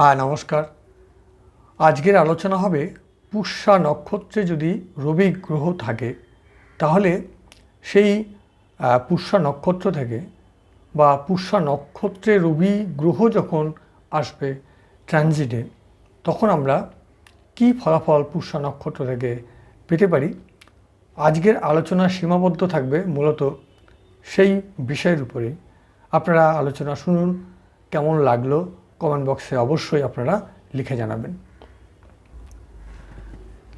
হ্যাঁ নমস্কার। আজকের আলোচনা হবে পুষ্যা নক্ষত্রে যদি রবি গ্রহ থাকে, তাহলে সেই পুষ্যা নক্ষত্র থেকে বা পুষ্যা নক্ষত্রে রবি গ্রহ যখন আসবে ট্রানজিটে তখন আমরা কি ফলাফল পুষ্যা নক্ষত্র থেকে পেতে পারি? আজকের আলোচনা সীমাবদ্ধ থাকবে মূলত সেই বিষয়ের উপরেই আপনারা আলোচনা শুনুন, কেমন লাগল? কমেন্ট বক্সে অবশ্যই আপনারা লিখে জানাবেন।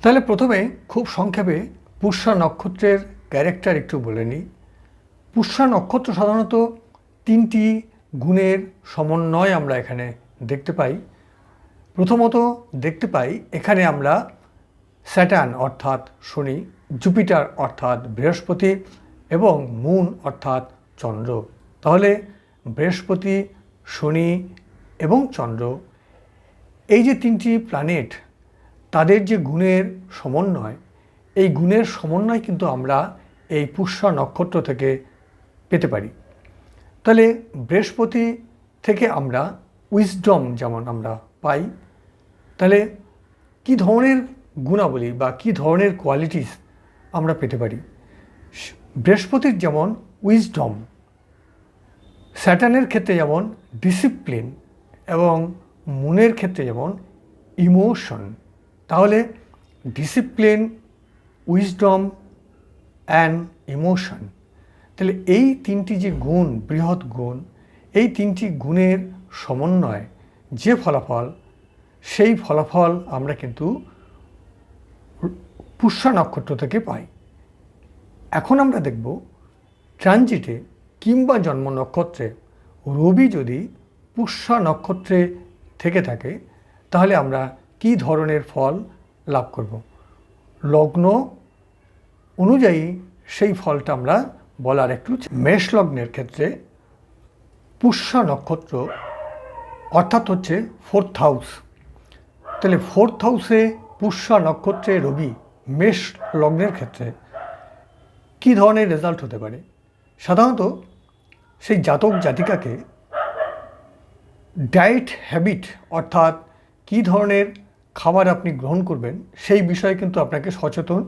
তাহলে প্রথমে খুব সংক্ষেপে পুষ্যা নক্ষত্রের ক্যারেক্টার একটু বলে নিই। পুষ্যা নক্ষত্র সাধারণত তিনটি গুণের সমন্বয় আমরা এখানে দেখতে পাই। প্রথমত দেখতে পাই, এখানে আমরা স্যাটার্ন অর্থাৎ শনি, জুপিটার অর্থাৎ বৃহস্পতি এবং মুন অর্থাৎ চন্দ্র। তাহলে বৃহস্পতি, শনি এবং চন্দ্র, এই যে তিনটি প্ল্যানেট তাদের যে গুণের সমন্বয়, এই গুণের সমন্বয় কিন্তু আমরা এই পুষ্যা নক্ষত্র থেকে পেতে পারি। তাহলে বৃহস্পতি থেকে আমরা উইজডম যেমন আমরা পাই, তাহলে কি ধরনের গুণাবলী বা কি ধরনের কোয়ালিটিস আমরা পেতে পারি? বৃহস্পতির যেমন উইজডম স্যাটার্নের ক্ষেত্রে যেমন ডিসিপ্লিন এবং মনের ক্ষেত্রে যেমন ইমোশন, তাহলে ডিসিপ্লিন, উইজডম অ্যান্ড ইমোশন। তাহলে এই তিনটি যে গুণ, বৃহৎ গুণ, এই তিনটি গুণের সমন্বয় যে ফলাফল, সেই ফলাফল আমরা কিন্তু পুষ্যা নক্ষত্র থেকে পাই। এখন আমরা দেখব ট্রানজিটে কিংবা জন্ম নক্ষত্রে রবি যদি পুষ্যা নক্ষত্রে থেকে থাকে, তাহলে আমরা কি ধরনের ফল লাভ করব? লগ্ন অনুযায়ী সেই ফলটা আমরা বলার একটু মেষ লগ্নের ক্ষেত্রে পুষ্যা নক্ষত্র অর্থাৎ হচ্ছে ফোর্থ হাউস তাহলে ফোর্থ হাউসে পুষ্যা নক্ষত্রে রবি মেষ লগ্নের ক্ষেত্রে কী ধরনের রেজাল্ট হতে পারে? সাধারণত সেই জাতক জাতিকাকে ডায়েট হ্যাবিট অর্থাৎ কী ধরনের খাবার আপনি গ্রহণ করবেন, সেই বিষয়ে কিন্তু আপনাকে সচেতন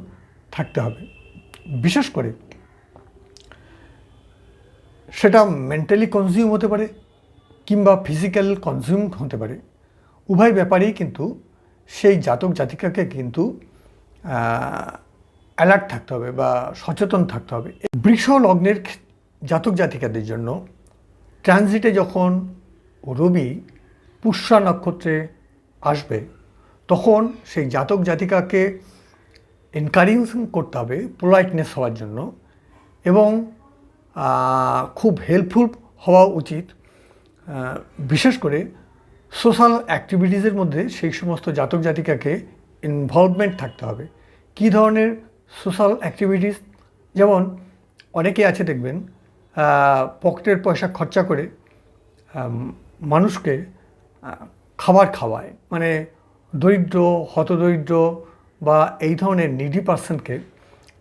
থাকতে হবে। বিশেষ করে সেটা মেন্টালি কনজিউম হতে পারে কিংবা ফিজিক্যাল কনজিউম হতে পারে। উভয় ব্যাপারেই কিন্তু সেই জাতক জাতিকাকে কিন্তু অ্যালার্ট থাকতে হবে বা সচেতন থাকতে হবে। বৃষ লগ্নের জাতক জাতিকাদের জন্য ট্রানজিটে যখন রবি পুষ্যা নক্ষত্রে আসবে, তখন সেই জাতক জাতিকাকে এনকারেজ করতে হবে পোলাইটনেস হওয়ার জন্য এবং খুব হেল্পফুল হওয়া উচিত। বিশেষ করে সোশ্যাল অ্যাক্টিভিটিসের মধ্যে সেই সমস্ত জাতক জাতিকাকে ইনভলভমেন্ট থাকতে হবে। কী ধরনের সোশ্যাল অ্যাক্টিভিটিস যেমন অনেকে আছে দেখবেন পকেটের পয়সা খরচা করে মানুষকে খাবার খাওয়ায়। মানে দরিদ্র, হতদরিদ্র বা এই ধরনের নিডি পার্সনকে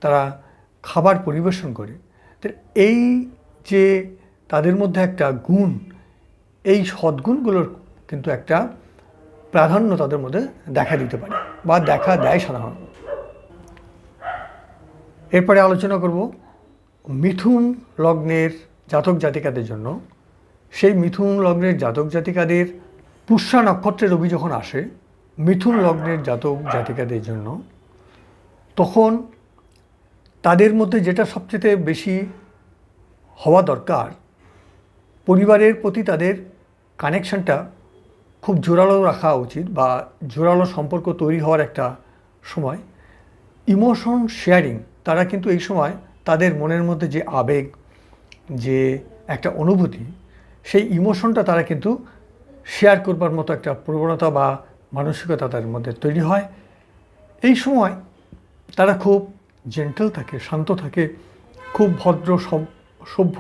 তারা খাবার পরিবেশন করে। তো এই যে তাদের মধ্যে একটা গুণ, এই সদ্গুণগুলোর কিন্তু একটা প্রাধান্য তাদের মধ্যে দেখা দিতে পারে বা দেখা দেয় সাধারণত। এরপরে আলোচনা করব মিথুন লগ্নের জাতক জাতিকাদের জন্য। সেই মিথুন লগ্নের জাতক জাতিকাদের পুষ্যা নক্ষত্রের রবি যখন আসে, মিথুন লগ্নের জাতক জাতিকাদের জন্য, তখন তাদের মধ্যে যেটা সবচেয়ে বেশি হওয়া দরকার, পরিবারের প্রতি তাদের কানেকশনটা খুব জোরালো রাখা উচিত বা জোরালো সম্পর্ক তৈরি হওয়ার একটা সময়। ইমোশন শেয়ারিং, তারা কিন্তু এই সময় তাদের মনের মধ্যে যে আবেগ, যে একটা অনুভূতি সেই ইমোশনটা তারা কিন্তু শেয়ার করবার মতো একটা প্রবণতা বা মানসিকতা তাদের মধ্যে তৈরি হয়। এই সময় তারা খুব জেন্টাল থাকে, শান্ত থাকে, খুব ভদ্র সভ্য,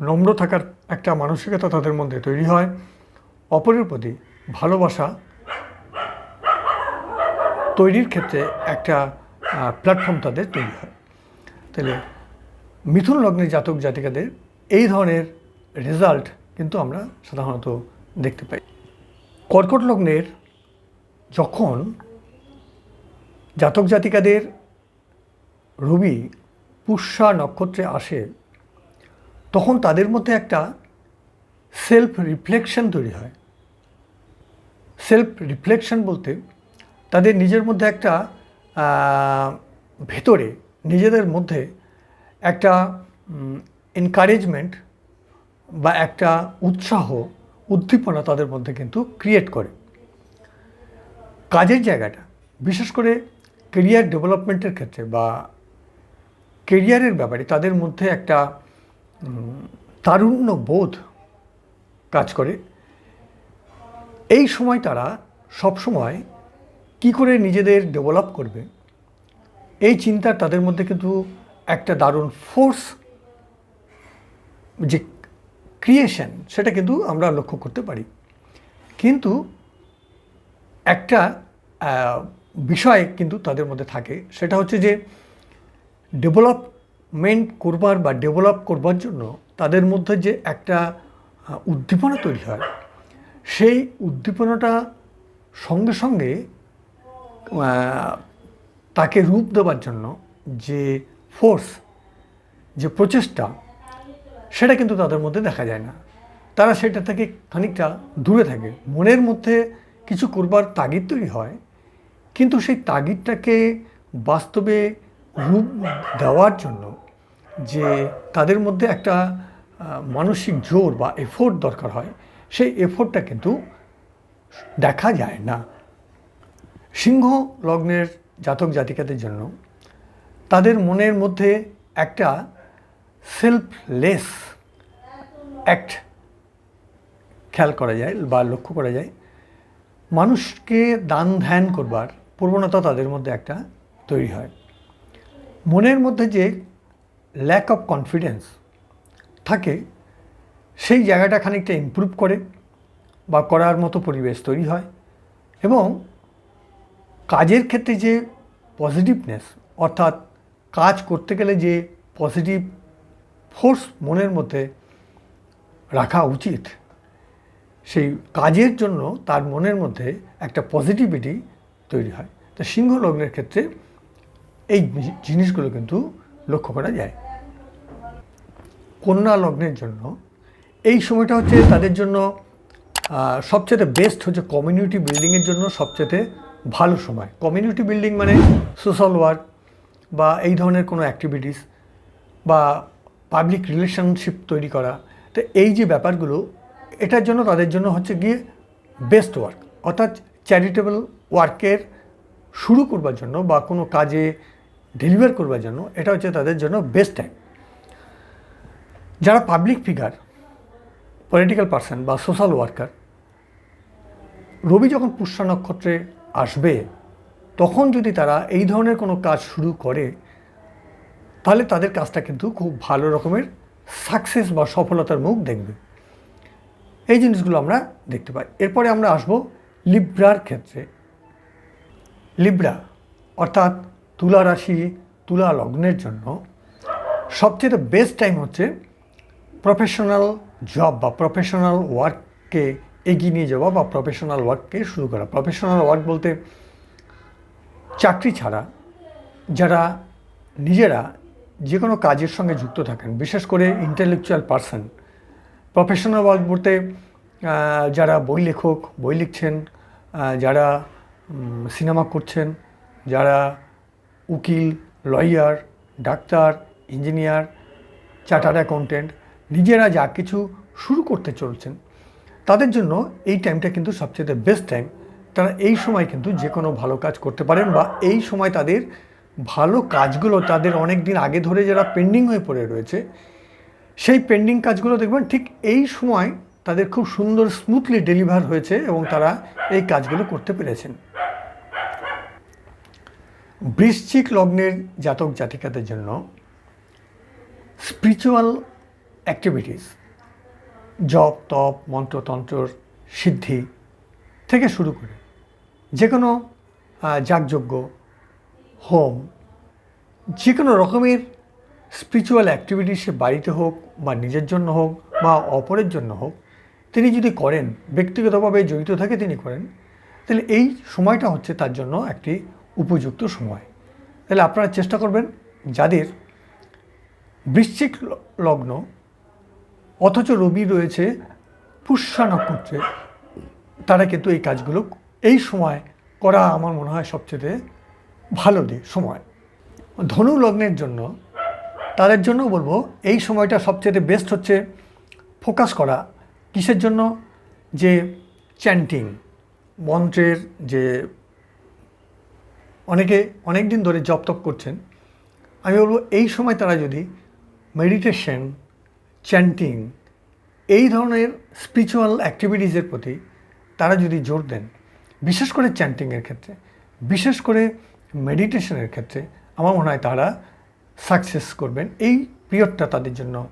নম্র থাকার একটা মানসিকতা তাদের মধ্যে তৈরি হয়। অপরের প্রতি ভালোবাসা তৈরির ক্ষেত্রে একটা প্ল্যাটফর্ম তাদের তৈরি হয়। তাহলে মিথুন লগ্নের জাতক জাতিকাদের এই ধরনের রেজাল্ট কিন্তু আমরা সাধারণত দেখতে পাই। কর্কট লগ্নের যখন জাতক জাতিকাদের রবি পুষ্যা নক্ষত্রে আসে, তখন তাদের মধ্যে একটা সেলফ রিফ্লেকশন তৈরি হয়। সেলফ রিফ্লেকশন বলতে তাদের নিজের মধ্যে একটা ভেতরে নিজেদের মধ্যে একটা এনকারেজমেন্ট বা একটা উৎসাহ, উদ্দীপনা তাদের মধ্যে কিন্তু ক্রিয়েট করে। কাজের জায়গাটা, বিশেষ করে কেরিয়ার ডেভেলপমেন্টের ক্ষেত্রে বা কেরিয়ারের ব্যাপারে তাদের মধ্যে একটা তারুণ্য বোধ কাজ করে। এই সময় তারা সব সময় কি করে নিজেদের ডেভেলপ করবে, এই চিন্তা তাদের মধ্যে কিন্তু একটা দারুণ ফোর্স যে ক্রিয়েশন সেটা কিন্তু আমরা লক্ষ্য করতে পারি। কিন্তু একটা বিষয় কিন্তু তাদের মধ্যে থাকে, সেটা হচ্ছে যে ডেভেলপমেন্ট করবার বা ডেভেলপ করবার জন্য তাদের মধ্যে যে একটা উদ্দীপনা তৈরি হয়, সেই উদ্দীপনাটা সঙ্গে সঙ্গে তাকে রূপ দেওয়ার জন্য যে ফোর্স যে প্রচেষ্টা সেটা কিন্তু তাদের মধ্যে দেখা যায় না। তারা সেটা থেকে খানিকটা দূরে থাকে। মনের মধ্যে কিছু করবার তাগিদ তৈরি হয়, কিন্তু সেই তাগিদটাকে বাস্তবে রূপ দেওয়ার জন্য যে তাদের মধ্যে একটা মানসিক জোর বা এফোর্ট দরকার হয়, সেই এফোর্টটা কিন্তু দেখা যায় না। সিংহ লগ্নের জাতক জাতিকাদের জন্য তাদের মনের মধ্যে একটা সেলফলেস অ্যাক্ট খেয়াল করা যায় বা লক্ষ্য করা যায়। মানুষকে দান ধ্যান করবার প্রবণতা তাদের মধ্যে একটা তৈরি হয়। মনের মধ্যে যে ল্যাক অফ কনফিডেন্স থাকে, সেই জায়গাটা খানিকটা ইমপ্রুভ করে বা করার মতো পরিবেশ তৈরি হয় এবং কাজের ক্ষেত্রে যে পজিটিভনেস অর্থাৎ কাজ করতে গেলে যে পজিটিভ ফোর্স মনের মধ্যে রাখা উচিত। সেই কাজের জন্য তার মনের মধ্যে একটা পজিটিভিটি তৈরি হয়। তো সিংহ লগ্নের ক্ষেত্রে এই জিনিসগুলো কিন্তু লক্ষ্য করা যায়। কন্যা লগ্নের জন্য এই সময়টা হচ্ছে তাদের জন্য সবচেয়ে বেস্ট হচ্ছে কমিউনিটি বিল্ডিংয়ের জন্য সবচেয়ে ভালো সময়। কমিউনিটি বিল্ডিং মানে সোশ্যাল ওয়ার্ক বা এই ধরনের কোনো অ্যাক্টিভিটিস বা পাবলিক রিলেশনশিপ তৈরি করা। তো এই যে ব্যাপারগুলো, এটার জন্য তাদের জন্য হচ্ছে গিয়ে বেস্ট ওয়ার্ক অর্থাৎ চ্যারিটেবল ওয়ার্কের শুরু করবার জন্য বা কোনো কাজে ডেলিভার করবার জন্য এটা হচ্ছে তাদের জন্য বেস্ট টাইম যারা পাবলিক ফিগার পলিটিক্যাল পার্সন বা সোশ্যাল ওয়ার্কার রবি যখন পুষ্যা নক্ষত্রে আসবে, তখন যদি তারা এই ধরনের কোনো কাজ শুরু করে তাহলে তাদের কাজটা কিন্তু খুব ভালো রকমের সাকসেস বা সফলতার মুখ দেখবে। এই জিনিসগুলো আমরা দেখতে পাই। এরপরে আমরা আসব লিব্রার ক্ষেত্রে। লিব্রা অর্থাৎ তুলা রাশি, তুলা লগ্নের জন্য সবচেয়ে বেস্ট টাইম হচ্ছে প্রফেশনাল জব বা প্রফেশনাল ওয়ার্ককে এগিয়ে নিয়ে যাওয়া বা প্রফেশনাল ওয়ার্ককে শুরু করা। প্রফেশনাল ওয়ার্ক বলতে চাকরি ছাড়া যারা নিজেরা যে কোনো কাজের সঙ্গে যুক্ত থাকেন, বিশেষ করে ইন্টেলেকচুয়াল পার্সন প্রফেশনাল ওয়ার্ক বলতে যারা বই লেখক, বই লিখছেন যারা সিনেমা করছেন, যারা উকিল lawyer doctor engineer chartered accountant নিজেরা যা কিছু শুরু করতে চলছেন, তাদের জন্য এই টাইমটা কিন্তু সবচেয়ে বেস্ট টাইম তারা এই সময় কিন্তু যে কোনো ভালো কাজ করতে পারেন বা এই সময় তাদের ভালো কাজগুলো তাদের অনেক দিন আগে ধরে যারা পেন্ডিং হয়ে পড়ে রয়েছে, সেই পেন্ডিং কাজগুলো দেখবেন ঠিক এই সময় তাদের খুব সুন্দর স্মুথলি ডেলিভার হয়েছে এবং তারা এই কাজগুলো করতে পেরেছেন। বৃশ্চিক লগ্নের জাতক জাতিকাদের জন্য স্পিরিচুয়াল অ্যাক্টিভিটিস জপ, তপ মন্ত্রতন্ত্রর সিদ্ধি থেকে শুরু করে যে কোনো যাগযজ্ঞ হোম। যে কোনো রকমের স্পিরিচুয়াল অ্যাক্টিভিটি সে বাড়িতে হোক বা নিজের জন্য হোক বা অপরের জন্য হোক, তিনি যদি করেন, ব্যক্তিগতভাবে জড়িত থাকে তিনি করেন, তাহলে এই সময়টা হচ্ছে তার জন্য একটি উপযুক্ত সময়। তাহলে আপনারা চেষ্টা করবেন যাদের বৃশ্চিক লগ্ন অথচ রবি রয়েছে পুষ্যা নক্ষত্রে, তারা কিন্তু এই কাজগুলো, এই সময় করা আমার মনে হয় সবচেয়ে ভালো দিক সময়। ধনু লগ্নের জন্য, তাদের জন্য বলব, এই সময়টা সবচেয়ে বেস্ট হচ্ছে ফোকাস করা। কিসের জন্য? যে চ্যান্টিং মন্ত্রের যে অনেকে অনেক দিন ধরে জপ তপ করছেন। আমি বলব, এই সময় তারা যদি মেডিটেশন চ্যান্টিং এই ধরনের স্পিরিচুয়াল অ্যাক্টিভিটিসের প্রতি তারা যদি জোর দেন, বিশেষ করে চ্যান্টিংয়ের ক্ষেত্রে, বিশেষ করে মেডিটেশনের ক্ষেত্রে আমার মনে হয় তারা সাকসেস করবেন। এই পিরিয়ডটা তাদের জন্য,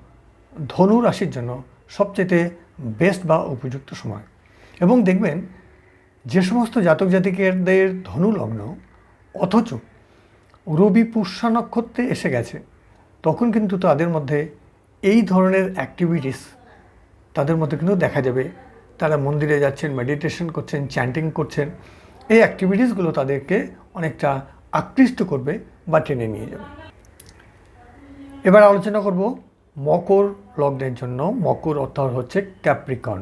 ধনু রাশির জন্য সবচেয়ে বেস্ট বা উপযুক্ত সময়। এবং দেখবেন, যে সমস্ত জাতক জাতিকেরদের ধনু লগ্ন অথচ রবি পুষ্যা নক্ষত্রে এসে গেছে, তখন কিন্তু তাদের মধ্যে এই ধরনের অ্যাক্টিভিটিস তাদের মধ্যে কিন্তু দেখা যাবে। তারা মন্দিরে যাচ্ছেন মেডিটেশন করছেন চ্যান্টিং করছেন। এই অ্যাক্টিভিটিসগুলো তাদেরকে অনেকটা আকৃষ্ট করবে বা টেনে নিয়ে যাবে। এবার আলোচনা করব মকর লগ্নের জন্য। মকর অর্থাৎ হচ্ছে ক্যাপ্রিকন।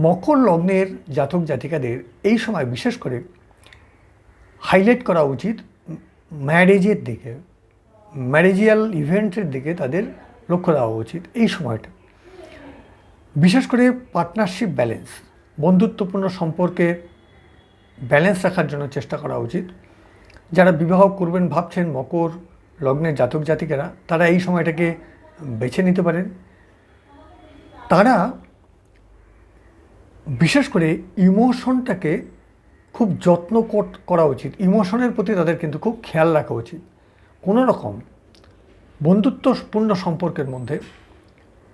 মকর লগ্নের জাতক জাতিকাদের এই সময় বিশেষ করে হাইলাইট করা উচিত ম্যারেজের দিকে, ম্যারেজিয়াল ইভেন্টের দিকে তাদের লক্ষ্য দেওয়া উচিত এই সময়টা। বিশেষ করে পার্টনারশিপ ব্যালেন্স, বন্ধুত্বপূর্ণ সম্পর্কে ব্যালেন্স রাখার জন্য চেষ্টা করা উচিত। যারা বিবাহ করবেন, ভাবছেন মকর, লগ্নের জাতক জাতিকেরা, তারা এই সময়টাকে বেছে নিতে পারেন। তারা বিশেষ করে ইমোশনটাকে খুব যত্ন কর- উচিত। ইমোশনের প্রতি তাদের কিন্তু খুব খেয়াল রাখা উচিত। কোনো রকম বন্ধুত্বপূর্ণ সম্পর্কের মধ্যে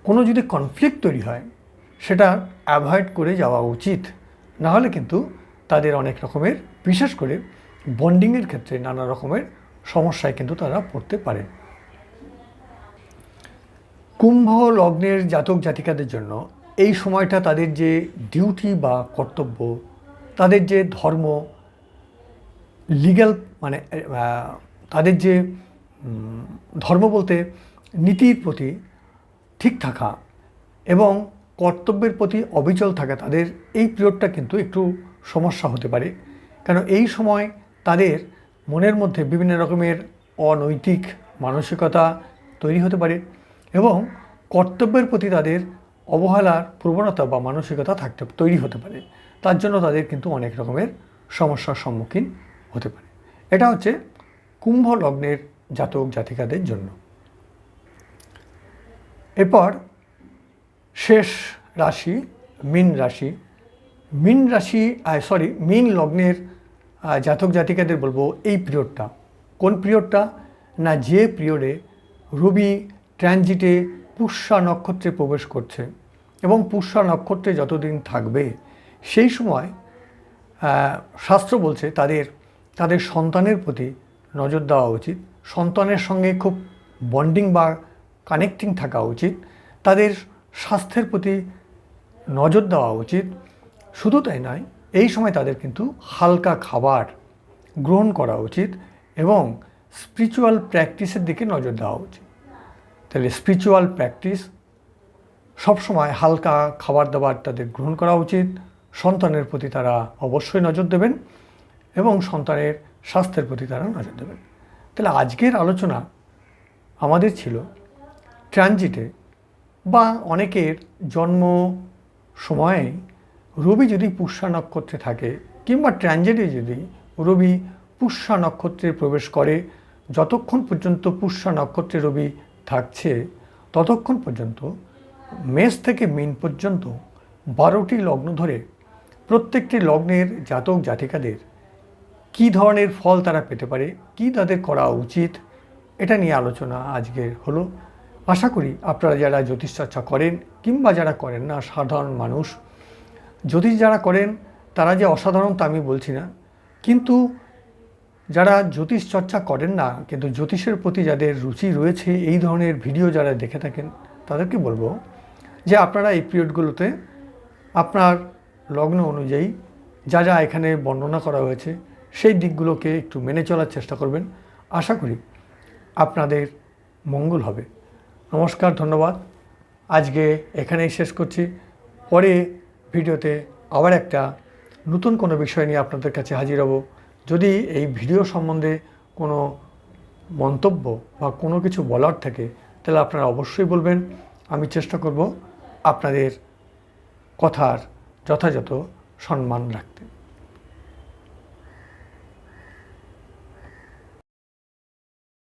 কোনো যদি কনফ্লিক্ট তৈরি হয়, সেটা অ্যাভয়েড করে যাওয়া উচিত। না হলে কিন্তু তাদের অনেক রকমের, বিশেষ করে বন্ডিংয়ের ক্ষেত্রে নানা রকমের সমস্যায় কিন্তু তারা পড়তে পারে। কুম্ভ লগ্নের জাতক জাতিকাদের জন্য এই সময়টা তাদের যে ডিউটি বা কর্তব্য, তাদের যে ধর্ম, লিগ্যাল মানে তাদের যে ধর্ম বলতে নীতির প্রতি ঠিক থাকা এবং কর্তব্যের প্রতি অবিচল থাকা তাদের এই পিরিয়ডটা কিন্তু একটু সমস্যা হতে পারে। কেন এই সময় তাদের মনের মধ্যে বিভিন্ন রকমের অনৈতিক মানসিকতা তৈরি হতে পারে এবং কর্তব্যের প্রতি তাদের অবহেলার প্রবণতা বা মানসিকতা থাকতে তৈরি হতে পারে। তার জন্য তাদের কিন্তু অনেক রকমের সমস্যার সম্মুখীন হতে পারে। এটা হচ্ছে কুম্ভ লগ্নের জাতক জাতিকাদের জন্য। এরপর শেষ রাশি, মিন রাশি। মিন রাশি সরি মিন লগ্নের জাতক জাতিকাদের বলব এই পিরিয়ডটা কোন পিরিয়ডটা না, যে পিরিয়ডে রবি ট্রানজিটে পুষ্যা নক্ষত্রে প্রবেশ করছে এবং পুষ্যা নক্ষত্রে যতদিন থাকবে, সেই সময় শাস্ত্র বলছে তাদের তাদের সন্তানের প্রতি নজর দেওয়া উচিত। সন্তানের সঙ্গে খুব বন্ডিং বা কানেক্টিং থাকা উচিত। তাদের স্বাস্থ্যের প্রতি নজর দেওয়া উচিত। শুধু তাই নয় এই সময় তাদের কিন্তু হালকা খাবার গ্রহণ করা উচিত এবং স্পিরিচুয়াল প্র্যাকটিসের দিকে নজর দেওয়া উচিত। তাহলে স্পিরিচুয়াল প্র্যাকটিস সবসময় হালকা খাবার দাবার তাদের গ্রহণ করা উচিত, সন্তানের প্রতি তারা অবশ্যই নজর দেবেন এবং সন্তানের স্বাস্থ্যের প্রতি তারা নজর দেবেন। তাহলে আজকের আলোচনা আমাদের ছিল ট্রানজিটে বা অনেকের জন্ম সময়ে রবি যদি পুষ্যা নক্ষত্রে থাকে কিংবা ট্রানজিটে যদি রবি পুষ্যা নক্ষত্রে প্রবেশ করে, যতক্ষণ পর্যন্ত পুষ্যা নক্ষত্রে রবি থাকছে, ততক্ষণ পর্যন্ত মেষ থেকে মিন পর্যন্ত বারোটি লগ্ন ধরে প্রত্যেকটি লগ্নের জাতক জাতিকাদের কী ধরনের ফল তারা পেতে পারে, কী তাদের করা উচিত, এটা নিয়ে আলোচনা আজকের হলো। আশা করি আপনারা যারা জ্যোতিষ চর্চা করেন কিংবা যারা করেন না, সাধারণ মানুষ জ্যোতিষ যারা করেন, তারা যে অসাধারণ তা আমি বলছি না। কিন্তু যারা জ্যোতিষ চর্চা করেন না, কিন্তু জ্যোতিষের প্রতি যাদের রুচি রয়েছে, এই ধরনের ভিডিও যারা দেখে থাকেন, তাদেরকে বলব যে আপনারা এই পিরিয়ডগুলোতে আপনার লগ্ন অনুযায়ী যা যা এখানে বর্ণনা করা হয়েছে, সেই দিকগুলোকে একটু মেনে চলার চেষ্টা করবেন। আশা করি আপনাদের মঙ্গল হবে। নমস্কার, ধন্যবাদ। আজকে এখানেই শেষ করছি। পরে ভিডিওতে আবার একটা নতুন কোনো বিষয় নিয়ে আপনাদের কাছে হাজির হব। যদি এই ভিডিও সম্বন্ধে কোনো মন্তব্য বা কোনো কিছু বলার থাকে, তাহলে আপনারা অবশ্যই বলবেন। আমি চেষ্টা করব আপনাদের কথার যথাযথ সম্মান রাখতে।